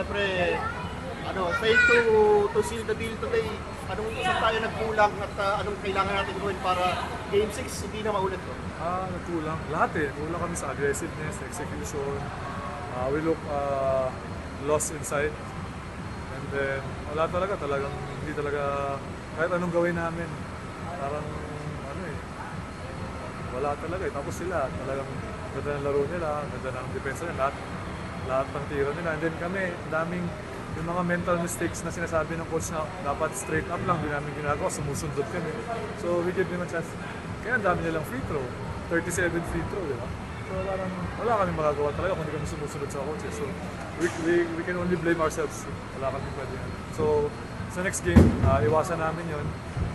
syempre, ano, fail to, to seal the deal today. Anong saan tayo nagkulang at ah, anong kailangan natin gawin para Game 6 hindi na maulit to? Ah, nagkulang. Lahat eh. Kulang kami sa aggressiveness, execution. Ah, we look ah, lost inside. And then, wala talaga. Talagang, hindi talaga, kahit anong gawin namin, parang, ano eh, wala talaga eh. Tapos sila, talagang ganda ng laro nila, ganda ng depensa nila, lahat, lahat ng tiro nila. And then kami, daming, yung mga mental mistakes na sinasabi ng coach na dapat straight up lang, hindi namin ginagawa, sumusundot kami. So we give them a chance. Kaya ang dami nilang free throw. 37 free throw, di ba? So parang wala kami magagawa talaga kung hindi kami sumusunod sa coaches. So we, we, we can only blame ourselves. Wala kami pwede. yan. So sa next game, ah, iwasan namin yun.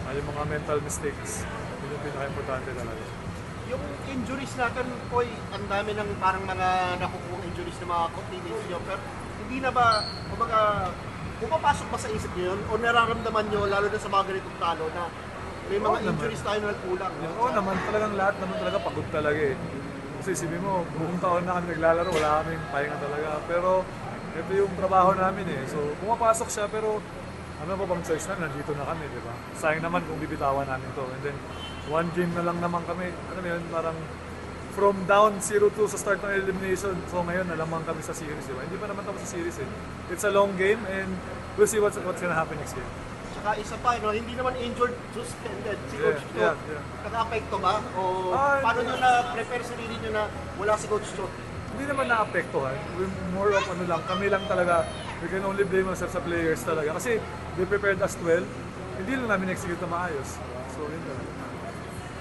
Ah, yung mga mental mistakes. Yun yung pinaka-importante talaga. Yung injuries natin, Koy, ang dami ng parang mga nakukuha injuries ng mga teammates nyo. Pero hindi na ba, kumbaga, pumapasok ba sa isip nyo yun? O nararamdaman nyo, lalo na sa mga ganitong talo, na may mga Oo naman. injuries tayo na nagkulang? Oo naman, talagang lahat naman talaga pagod talaga eh. Kasi isipin mo, buong taon na kami naglalaro, wala kaming pahinga talaga. Pero ito yung trabaho namin eh. So pumapasok siya pero ano pa bang choice na, nandito na kami, di ba? Sayang naman kung bibitawan namin to. And then, one game na lang naman kami. Ano yun, parang from down 0-2 sa start ng elimination. So ngayon, nalamang kami sa series, di ba? Hindi pa naman tapos sa series eh. It's a long game and we'll see what's, what's gonna happen next game. Tsaka isa pa, no, hindi naman injured, suspended. Si Yeah, Coach Cho, yeah, yeah. naka-apekto ba? O Ah, paano nyo na-prepare sarili nyo na wala si Coach Cho? Hindi naman naapektuhan. More of ano lang, kami lang talaga, we can only blame ourselves sa players talaga. Kasi they prepared us well, hindi lang namin execute na maayos. So, yun talaga.